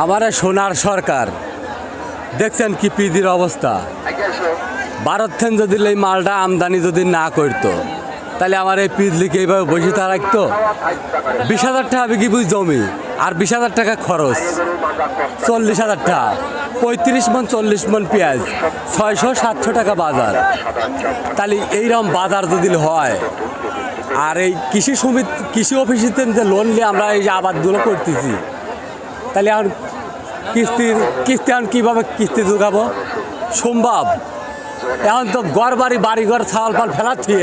আমারে সোনার সরকার। দেখছেন কি পিদির অবস্থা? ভারত থেকে যদি এই মালটা আমদানি যদি না করতো, তাহলে আমার এই পিদলিকে এইভাবে বসে থাকতো বিশ হাজার টাকা বুঝ জমি, আর বিশ হাজার টাকা খরচ। চল্লিশ হাজার টাকা, পঁয়ত্রিশ মন, চল্লিশ মন পেঁয়াজ, ছয়শো, সাতশো টাকা বাজার। তাহলে এইরকম বাজার যদি হয়, আর এই কৃষি সমিতি, কৃষি অফিসের যে লোন নিয়ে আমরা এই যে আবাদগুলো করতেছি তাহলে এখন কিস্তির কিস্তি এখন কীভাবে কিস্তি ঢুকাবো সম্ভব। এখন তো গড় বাড়ি বাড়িঘর ছাওয়াল পাল ফেলাচ্ছি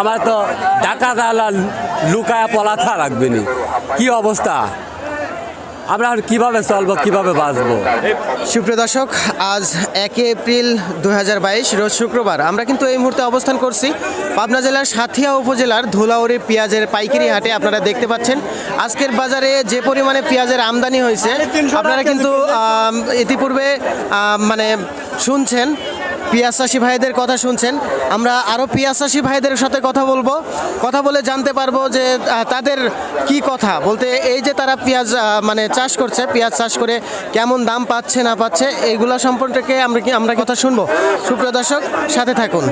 আমার তো ডাকা দালা লুকায়া পলাথা রাখবেনি কি অবস্থা? আমরা আর কীভাবে চলবো, কীভাবে বাঁচবো? সুপ্রিয় দর্শক, আজ একে এপ্রিল দু হাজার বাইশ, রোজ শুক্রবার। আমরা কিন্তু এই মুহূর্তে অবস্থান করছি পাবনা জেলার সাথিয়া উপজেলার ধুলাউড়ি পেঁয়াজের পাইকারি হাটে। আপনারা দেখতে পাচ্ছেন, আজকের বাজারে যে পরিমাণে পেঁয়াজের আমদানি হয়েছে, আপনারা কিন্তু ইতিপূর্বে মানে শুনছেন চাষি ভাইদের কথা শুনছেন। আমরা আরও চাষি ভাইদের সাথে কথা বলব। কথা বলে জানতে পারব যে তাদের কি কথা? বলতে এই যে তারা পেঁয়াজ মানে চাষ করছে, পেঁয়াজ চাষ করে কেমন দাম পাচ্ছে, না পাচ্ছে এইগুলা সম্পর্কে আমরা কি আমরা কথা শুনব? সুপ্রিয় দর্শক, সাথে থাকুন।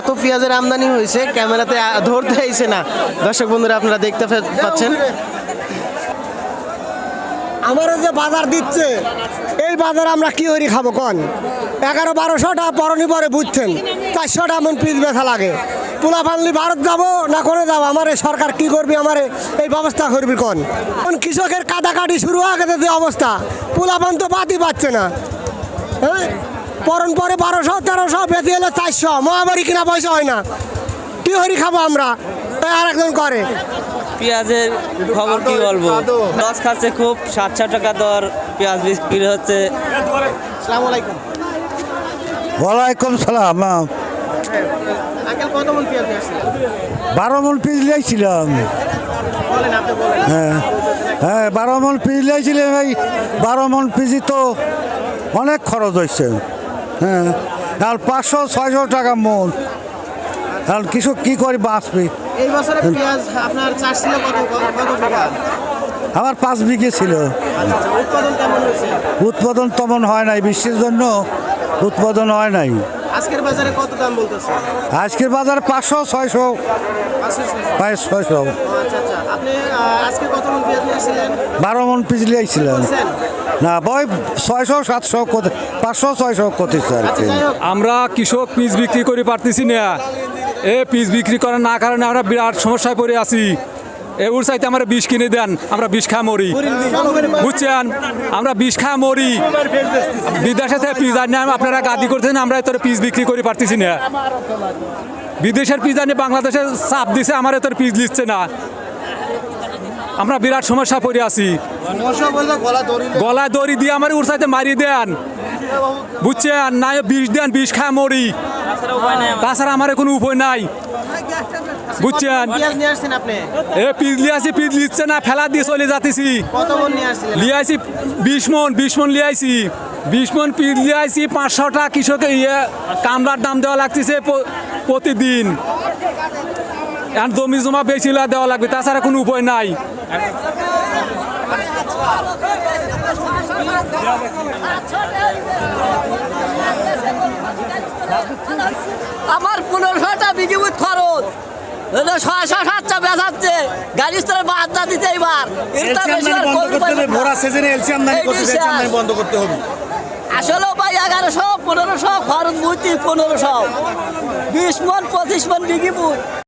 এত পেঁয়াজের আমদানি হয়েছে, ক্যামেরাতে ধরতে আইছে না। দর্শক বন্ধুরা, আপনারা দেখতে পাচ্ছেন। আমারও যে বাজার দিচ্ছে, এই বাজার আমরা কি করি খাব কন? এগারো বারোশোটা পরনি পরে বুঝছেন চারশোটা এমন পিস ব্যথা লাগে। পোলা ফানলি ভারত যাব না করে যাব? আমার সরকার কি করবি? আমার এই ব্যবস্থা করবি কন? কোন কৃষকের কাটাকাটি শুরু হয়ে গেছে যে অবস্থা। পোলা পান তো বাতি পাচ্ছে না। হ্যাঁ? পরন পরে বারোশো, তেরোশো, বেঁধে এলে চারশো, মহামারী কিনা পয়সা হয় না। কি হরি খাব আমরা? আর একজন করে। পেঁয়াজের খবর কি বলব? লস খাচ্ছে খুব সাতশো টাকা দর পেঁয়াজ বিক্রি হচ্ছে। ওয়ালাইকুম সালাম মন? বারো মন পিস লিয়েছিলাম হ্যাঁ হ্যাঁ বারো মন পিস লিয়েছিলাম এই বারো মন পিসি তো অনেক খরচ হয়েছে। হ্যাঁ আর পাঁচশো ছয়শো টাকা মন। আর কৃষক কি করে বাঁচবে? এই বছরে পেঁয়াজ আপনার চাষ ছিল কত কত বিঘা? আমার পাঁচ বিঘে ছিল। আচ্ছা উৎপাদন কেমন হয়েছে? উৎপাদন তেমন হয় নাই বৃষ্টির জন্য উৎপাদন হয় নাই। আজকের বাজারে কত দাম বলতেছে? আজকের বাজার পাঁচশো ছয়শো ছয়শো। প্রায় ছয়শো। ও, আচ্ছা আচ্ছা। কত মন বারো মন পিস লিয়েছিলাম বলছেন? না বই ছয়শো সাতশো কত পাঁচশো ছয়শো করতেছে আর কি? যাই হোক। আমরা কৃষক পিস বিক্রি করে পারতেছি না। এ পিস বিক্রি করার না কারণে আমরা বিরাট সমস্যায় পড়ে আছি। এ ওর চাইতে আমরা বিষ কিনে দেন আমরা বিষ খা মরি। বুঝছেন? আমরা বিষ খা মরি। বিদেশে থেকে পিস আনি আপনারা গাদি করতেছেন আমরা তোর পিস বিক্রি করে পারতেছি না। বিদেশের পিস আনি বাংলাদেশে চাপ দিছে আমার তোর পিস দিচ্ছে না। আমরা বিরাট সমস্যা পড়ে আছি। গলায় দড়ি দিয়ে আমার উর সাথে মারি দেন। বুঝছেন নাই, বিষ দেন, বিষ খায়, মরি। তাছাড়া আমার কোনো উপায় নাই। বুঝছেন এ পিজলি আছি পিজ লিচ্ছে না, ফেলা দিয়ে চলে যাতেছি লিয়াইছি বিশ মন বিশ মন লিয়াইছি বিশ মন পিজ লিয়াইছি পাঁচশোটা কৃষকে ইয়ে কামলার দাম দেওয়া লাগতেছে প্রতিদিন। এখন জমি জমা বেশি দেওয়া লাগবে, তাছাড়া কোনো উপায় নাই। আমার পনেরোশোটা বিঘিভূত খরচ। ছয়শো সাতটা বেচাচ্ছে। গাড়ি স্তরে বাদ দিতে এবার। করতে। আসলে ভাই এগারোশো পনেরোশো খরচ পনেরোশো। বিশ মন পঁচিশ মন বিঘি